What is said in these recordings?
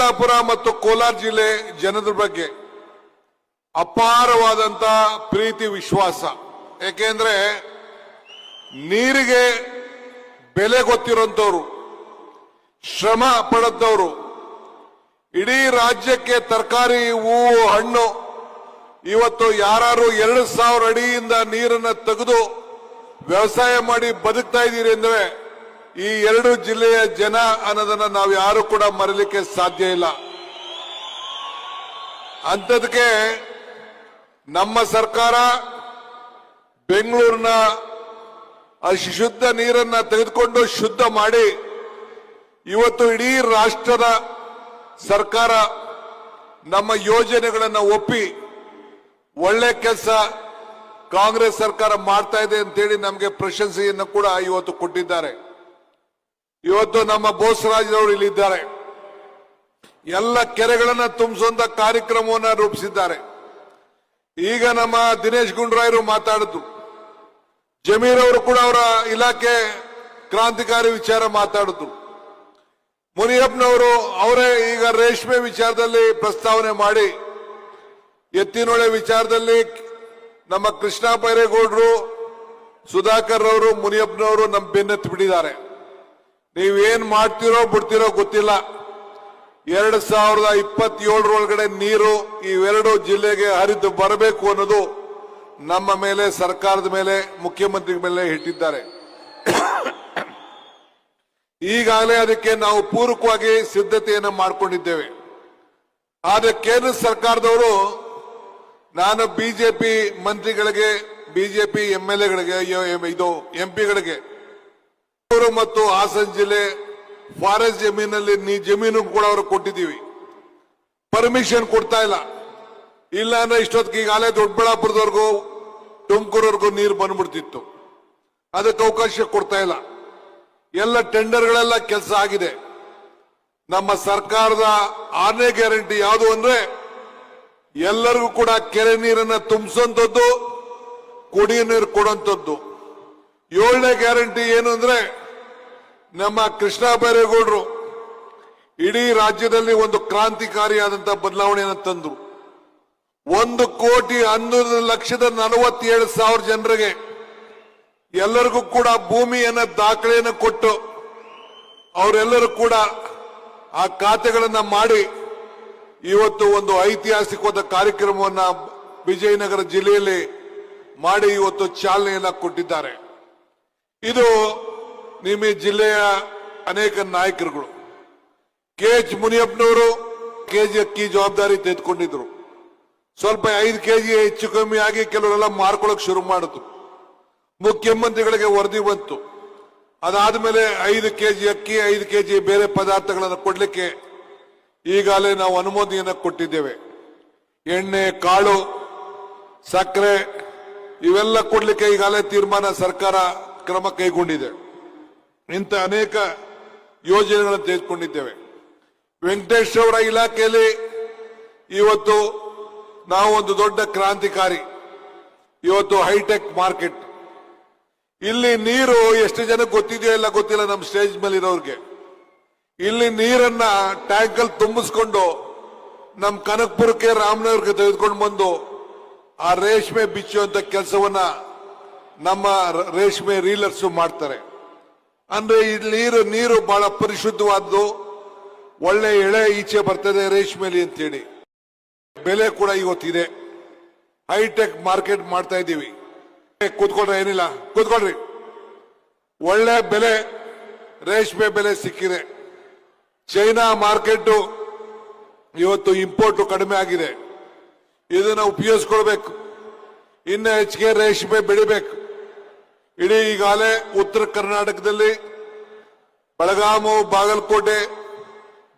ಚಿಕ್ಕಬಳ್ಳಾಪುರ ಮತ್ತು ಕೋಲಾರ ಜಿಲ್ಲೆ ಜನರ ಬಗ್ಗೆ ಅಪಾರವಾದಂತ ಪ್ರೀತಿ ವಿಶ್ವಾಸ. ಏಕೆಂದ್ರೆ ನೀರಿಗೆ ಬೆಲೆ ಗೊತ್ತಿರೋಂಥವ್ರು, ಶ್ರಮ ಪಡೆದವರು, ಇಡೀ ರಾಜ್ಯಕ್ಕೆ ತರಕಾರಿ, ಹೂವು, ಹಣ್ಣು, ಇವತ್ತು ಯಾರು ಎರಡು ಸಾವಿರ ಅಡಿಯಿಂದ ನೀರನ್ನ ತೆಗೆದು ವ್ಯವಸಾಯ ಮಾಡಿ ಬದುಕ್ತಾ ಇದ್ದೀರಿ ಅಂದ್ರೆ ಈ ಎರಡು ಜಿಲ್ಲೆಯ ಜನ ಅನ್ನೋದನ್ನ ನಾವು ಯಾರು ಕೂಡ ಮರಲಿಕ್ಕೆ ಸಾಧ್ಯ ಇಲ್ಲ. ಅಂಥದಕ್ಕೆ ನಮ್ಮ ಸರ್ಕಾರ ಬೆಂಗಳೂರಿನ ಶುದ್ಧ ನೀರನ್ನ ತೆಗೆದುಕೊಂಡು ಶುದ್ಧ ಮಾಡಿ ಇವತ್ತು ಇಡೀ ರಾಷ್ಟ್ರದ ಸರ್ಕಾರ ನಮ್ಮ ಯೋಜನೆಗಳನ್ನು ಒಪ್ಪಿ ಒಳ್ಳೆ ಕೆಲಸ ಕಾಂಗ್ರೆಸ್ ಸರ್ಕಾರ ಮಾಡ್ತಾ ಇದೆ ಅಂತೇಳಿ ನಮಗೆ ಪ್ರಶಂಸೆಯನ್ನು ಕೂಡ ಇವತ್ತು ಕೊಟ್ಟಿದ್ದಾರೆ. ಇವತ್ತು ನಮ್ಮ ಬೋಸರಾಜ್ರವರು ಇಲ್ಲಿದ್ದಾರೆ. ಎಲ್ಲ ಕೆರೆಗಳನ್ನ ತುಂಬಿಸುವಂತ ಕಾರ್ಯಕ್ರಮವನ್ನ ರೂಪಿಸಿದ್ದಾರೆ. ಈಗ ನಮ್ಮ ದಿನೇಶ್ ಗುಂಡ್ರಾಯರು ಮಾತಾಡಿದ್ರು ಜಮೀರ್ ಅವರು ಕೂಡ ಅವರ ಇಲಾಖೆ ಕ್ರಾಂತಿಕಾರಿ ವಿಚಾರ ಮಾತಾಡಿದ್ರು ಮುನಿಯಪ್ಪನವರು ಅವರೇ ಈಗ ರೇಷ್ಮೆ ವಿಚಾರದಲ್ಲಿ ಪ್ರಸ್ತಾವನೆ ಮಾಡಿ, ಎತ್ತಿನೊಳೆ ವಿಚಾರದಲ್ಲಿ ನಮ್ಮ ಕೃಷ್ಣ ಬೈರೇಗೌಡರು ಸುಧಾಕರ್ ಅವರು, ಮುನಿಯಪ್ಪನವರು ನಮ್ಮ ಬೆನ್ನೆತ್ತಿ ಬಿಟ್ಟಿದ್ದಾರೆ. ನೀವೇನ್ ಮಾಡ್ತಿರೋ ಬಿಡ್ತಿರೋ ಗೊತ್ತಿಲ್ಲ. ಎರಡ್ ಸಾವಿರದ ಇಪ್ಪತ್ತೇಳರೊಳಗಡೆ ನೀರು ಇವೆರಡು ಜಿಲ್ಲೆಗೆ ಹರಿದು ಬರಬೇಕು ಅನ್ನೋದು ನಮ್ಮ ಮೇಲೆ, ಸರ್ಕಾರದ ಮೇಲೆ, ಮುಖ್ಯಮಂತ್ರಿ ಮೇಲೆ ಇಟ್ಟಿದ್ದಾರೆ. ಈಗಾಗಲೇ ಅದಕ್ಕೆ ನಾವು ಪೂರಕವಾಗಿ ಸಿದ್ಧತೆಯನ್ನು ಮಾಡಿಕೊಂಡಿದ್ದೇವೆ. ಆದ್ರೆ ಕೇಂದ್ರ ಸರ್ಕಾರದವರು, ನಾನು ಬಿಜೆಪಿ ಮಂತ್ರಿಗಳಿಗೆ, ಬಿಜೆಪಿ ಎಂ ಎಲ್ ಎಗಳಿಗೆ ಇದು ಎಂಪಿಗಳಿಗೆ ಮತ್ತು ಹಾಸನ ಜಿಲ್ಲೆ ಫಾರೆಸ್ಟ್ ಜಮೀನಲ್ಲಿ ನೀ ಜಮೀನು ಕೂಡ ಅವರು ಕೊಟ್ಟಿದ್ದೀವಿ. ಪರ್ಮಿಷನ್ ಕೊಡ್ತಾ ಇಲ್ಲ. ಇಲ್ಲ ಅಂದ್ರೆ ಇಷ್ಟೊತ್ತಿಗೆ ಈಗಾಗಲೇ ದೊಡ್ಡಬಳ್ಳಾಪುರದವರೆಗೂ, ತುಮಕೂರವರೆಗೂ ನೀರು ಬಂದ್ಬಿಡ್ತಿತ್ತು. ಅದಕ್ಕೆ ಅವಕಾಶ ಕೊಡ್ತಾ ಇಲ್ಲ. ಎಲ್ಲ ಟೆಂಡರ್ಗಳೆಲ್ಲ ಕೆಲಸ ಆಗಿದೆ. ನಮ್ಮ ಸರ್ಕಾರದ ಆರನೇ ಗ್ಯಾರಂಟಿ ಯಾವುದು ಅಂದ್ರೆ, ಎಲ್ಲರಿಗೂ ಕೂಡ ಕೆರೆ ನೀರನ್ನ ತುಂಬಿಸುವಂಥದ್ದು, ಕುಡಿಯ ನೀರು ಕೊಡುವಂಥದ್ದು ಏಳನೇ ಗ್ಯಾರಂಟಿ ಏನು ಅಂದ್ರೆ ನಮ್ಮ ಕೃಷ್ಣ ಬೈರೇಗೌಡರು ಇಡೀ ರಾಜ್ಯದಲ್ಲಿ ಒಂದು ಕ್ರಾಂತಿಕಾರಿಯಾದಂತಹ ಬದಲಾವಣೆಯನ್ನು ತಂದ್ರು. ಒಂದು ಕೋಟಿ ಹನ್ನೊಂದು ಲಕ್ಷದ ನಲವತ್ತೇಳು ಸಾವಿರ ಜನರಿಗೆ ಎಲ್ಲರಿಗೂ ಕೂಡ ಭೂಮಿಯನ್ನ ದಾಖಲೆಯನ್ನು ಕೊಟ್ಟು ಅವರೆಲ್ಲರೂ ಕೂಡ ಆ ಖಾತೆಗಳನ್ನ ಮಾಡಿ ಇವತ್ತು ಒಂದು ಐತಿಹಾಸಿಕವಾದ ಕಾರ್ಯಕ್ರಮವನ್ನ ವಿಜಯನಗರ ಜಿಲ್ಲೆಯಲ್ಲಿ ಮಾಡಿ ಇವತ್ತು ಚಾಲನೆಯನ್ನ ಕೊಟ್ಟಿದ್ದಾರೆ. ಇದು ನಿಮ್ಮ ಜಿಲ್ಲೆಯ ಅನೇಕ ನಾಯಕರುಗಳು. ಕೆ ಎಚ್ ಮುನಿಯಪ್ಪನವರು ಕೆಜಿ ಅಕ್ಕಿ ಜವಾಬ್ದಾರಿ ತೆಗೆದುಕೊಂಡಿದ್ರು. ಸ್ವಲ್ಪ ಐದು ಕೆಜಿ ಹೆಚ್ಚು ಕಮ್ಮಿ ಆಗಿ ಕೆಲವರೆಲ್ಲ ಮಾರ್ಕೊಳ್ಳೋಕೆ ಶುರು ಮಾಡಿತು ಮುಖ್ಯಮಂತ್ರಿಗಳಿಗೆ ವರದಿ ಬಂತು. ಅದಾದ್ಮೇಲೆ ಐದು ಕೆಜಿ ಅಕ್ಕಿ, ಐದು ಕೆಜಿ ಬೇರೆ ಪದಾರ್ಥಗಳನ್ನು ಕೊಡ್ಲಿಕ್ಕೆ ಈಗಾಗಲೇ ನಾವು ಅನುಮೋದನೆಯನ್ನು ಕೊಟ್ಟಿದ್ದೇವೆ. ಎಣ್ಣೆ, ಕಾಳು, ಸಕ್ಕರೆ ಇವೆಲ್ಲ ಕೊಡ್ಲಿಕ್ಕೆ ಈಗಾಗಲೇ ತೀರ್ಮಾನ ಸರ್ಕಾರ ಕ್ರಮ ಕೈಗೊಂಡಿದೆ. ಇಂಥ ಅನೇಕ ಯೋಜನೆಗಳನ್ನು ತೆಗೆದುಕೊಂಡಿದ್ದೇವೆ. ವೆಂಕಟೇಶ್ ಅವರ ಇಲಾಖೆಯಲ್ಲಿ ಇವತ್ತು ನಾವು ಒಂದು ದೊಡ್ಡ ಕ್ರಾಂತಿಕಾರಿ, ಇವತ್ತು ಹೈಟೆಕ್ ಮಾರ್ಕೆಟ್. ಇಲ್ಲಿ ನೀರು ಎಷ್ಟು ಜನಕ್ಕೆ ಗೊತ್ತಿದೆಯೋ ಇಲ್ಲ ಗೊತ್ತಿಲ್ಲ ನಮ್ಮ ಸ್ಟೇಜ್ ಮೇಲೆ ಇರೋರಿಗೆ ಇಲ್ಲಿ ನೀರನ್ನ ಟ್ಯಾಂಕಲ್ಲಿ ತುಂಬಿಸ್ಕೊಂಡು ನಮ್ಮ ಕನಕಪುರಕ್ಕೆ ರಾಮನಗರಕ್ಕೆ ತೆಗೆದುಕೊಂಡು ಬಂದು ಆ ರೇಷ್ಮೆ ಬಿಚ್ಚುವಂತ ಕೆಲಸವನ್ನ ನಮ್ಮ ರೇಷ್ಮೆ ರೀಲರ್ಸ್ ಮಾಡ್ತಾರೆ. ಅಂದ್ರೆ ಈ ನೀರು ಬಹಳ ಪರಿಶುದ್ಧವಾದ್ದು. ಒಳ್ಳೆ ಎಳೆ ಈಚೆ ಬರ್ತದೆ ರೇಷ್ಮೆಲಿ ಅಂತೇಳಿ. ಬೆಲೆ ಕೂಡ ಇವತ್ತಿದೆ. ಹೈಟೆಕ್ ಮಾರ್ಕೆಟ್ ಮಾಡ್ತಾ ಇದ್ದೀವಿ. ಕೂತ್ಕೊಂಡ್ರೆ ಏನಿಲ್ಲ. ಕೂತ್ಕೊಳ್ರಿ. ಒಳ್ಳೆ ಬೆಲೆ, ರೇಷ್ಮೆ ಬೆಲೆ ಸಿಕ್ಕಿದೆ. ಚೈನಾ ಮಾರ್ಕೆಟ್ ಇವತ್ತು ಇಂಪೋರ್ಟ್ ಕಡಿಮೆ ಆಗಿದೆ. ಇದನ್ನ ಉಪಯೋಗಿಸ್ಕೊಳ್ಬೇಕು. ಇನ್ನು ಹೆಚ್ಚಿಗೆ ರೇಷ್ಮೆ ಬೆಳಿಬೇಕು. ಇಡೀ ಈಗಾಗಲೇ ಉತ್ತರ ಕರ್ನಾಟಕದಲ್ಲಿ ಬೆಳಗಾಮು, ಬಾಗಲಕೋಟೆ,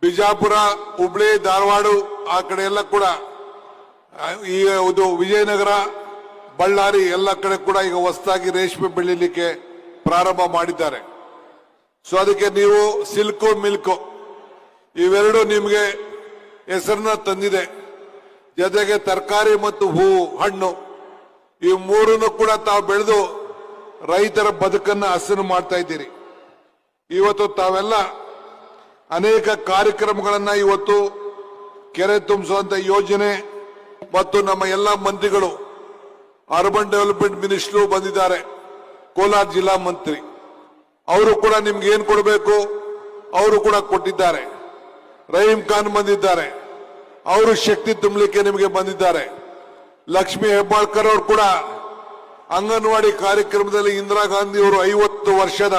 ಬಿಜಾಪುರ, ಹುಬ್ಳಿ, ಧಾರವಾಡ ಆ ಕಡೆ ಎಲ್ಲ ಕೂಡ ಈಗ ಇದು ವಿಜಯನಗರ, ಬಳ್ಳಾರಿ ಎಲ್ಲ ಕಡೆ ಕೂಡ ಈಗ ಹೊಸದಾಗಿ ರೇಷ್ಮೆ ಬೆಳೀಲಿಕ್ಕೆ ಪ್ರಾರಂಭ ಮಾಡಿದ್ದಾರೆ. ಸೊ ಅದಕ್ಕೆ ನೀವು ಸಿಲ್ಕು ಮಿಲ್ಕು ಇವೆರಡು ನಿಮಗೆ ಹೆಸರನ್ನ ತಂದಿದೆ. ಜೊತೆಗೆ ತರಕಾರಿ ಮತ್ತು ಹೂವು ಹಣ್ಣು, ಈ ಮೂರನ್ನು ಕೂಡ ತಾವು ಬೆಳೆದು ರೈತರ ಬದುಕನ್ನ ಹಸನು ಮಾಡ್ತಾ ಇದ್ದೀರಿ. ಇವತ್ತು ತಾವೆಲ್ಲ ಅನೇಕ ಕಾರ್ಯಕ್ರಮಗಳನ್ನ ಇವತ್ತು ಕೆರೆ ತುಂಬಿಸುವಂತ ಯೋಜನೆ ಮತ್ತು ನಮ್ಮ ಎಲ್ಲ ಮಂತ್ರಿಗಳು, ಅರ್ಬನ್ ಡೆವಲಪ್ಮೆಂಟ್ ಮಿನಿಸ್ಟ್ರು ಬಂದಿದ್ದಾರೆ, ಕೋಲಾರ ಜಿಲ್ಲಾ ಮಂತ್ರಿ. ಅವರು ಕೂಡ ನಿಮ್ಗೆ ಏನ್ ಕೊಡಬೇಕು? ಅವರು ಕೂಡ ಕೊಟ್ಟಿದ್ದಾರೆ. ರಹೀಂ ಖಾನ್ ಬಂದಿದ್ದಾರೆ. ಅವರು ಶಕ್ತಿ ತುಂಬಲಿಕ್ಕೆ ನಿಮಗೆ ಬಂದಿದ್ದಾರೆ. ಲಕ್ಷ್ಮಿ ಹೆಬ್ಬಾಳ್ಕರ್ ಅವರು ಕೂಡ ಅಂಗನವಾಡಿ ಕಾರ್ಯಕ್ರಮದಲ್ಲಿ ಇಂದಿರಾ ಗಾಂಧಿ ಅವರು ಐವತ್ತು ವರ್ಷದ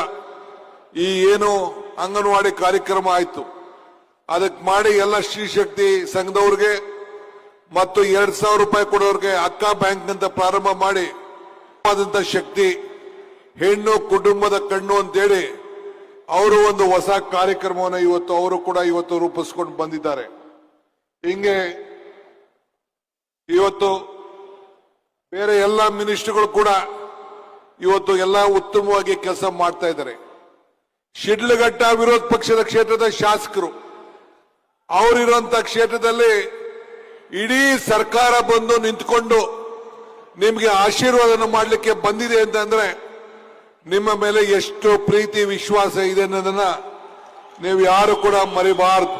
ಈ ಏನು ಅಂಗನವಾಡಿ ಕಾರ್ಯಕ್ರಮ ಆಯಿತು. ಅದಕ್ಕೆ ಮಾಡಿ ಎಲ್ಲ ಶ್ರೀ ಶಕ್ತಿ ಸಂಘದವ್ರಿಗೆ ಮತ್ತು ಎರಡ್ ಸಾವಿರ ರೂಪಾಯಿ ಕೊಡೋರಿಗೆ ಅಕ್ಕ ಬ್ಯಾಂಕ್ ಅಂತ ಪ್ರಾರಂಭ ಮಾಡಿ ಶಕ್ತಿ, ಹೆಣ್ಣು, ಕುಟುಂಬದ ಕಣ್ಣು ಅಂತೇಳಿ ಅವರು ಒಂದು ಹೊಸ ಕಾರ್ಯಕ್ರಮವನ್ನು ಇವತ್ತು ಅವರು ಕೂಡ ಇವತ್ತು ರೂಪಿಸ್ಕೊಂಡು ಬಂದಿದ್ದಾರೆ. ಹಿಂಗೆ ಇವತ್ತು ಬೇರೆ ಎಲ್ಲ ಮಿನಿಸ್ಟ್ರಿಗಳು ಕೂಡ ಇವತ್ತು ಎಲ್ಲ ಉತ್ತಮವಾಗಿ ಕೆಲಸ ಮಾಡ್ತಾ ಇದ್ದಾರೆ. ಶಿಡ್ಲಘಟ್ಟ ವಿರೋಧ ಪಕ್ಷದ ಕ್ಷೇತ್ರದ ಶಾಸಕರು ಅವರಿರುವಂತ ಕ್ಷೇತ್ರದಲ್ಲಿ ಇಡೀ ಸರ್ಕಾರ ಬಂದು ನಿಂತ್ಕೊಂಡು ನಿಮ್ಗೆ ಆಶೀರ್ವಾದನ ಮಾಡಲಿಕ್ಕೆ ಬಂದಿದೆ ಅಂತಂದ್ರೆ ನಿಮ್ಮ ಮೇಲೆ ಎಷ್ಟು ಪ್ರೀತಿ, ವಿಶ್ವಾಸ ಇದೆ ಅನ್ನೋದನ್ನ ನೀವು ಯಾರು ಕೂಡ ಮರಿಬಾರದು.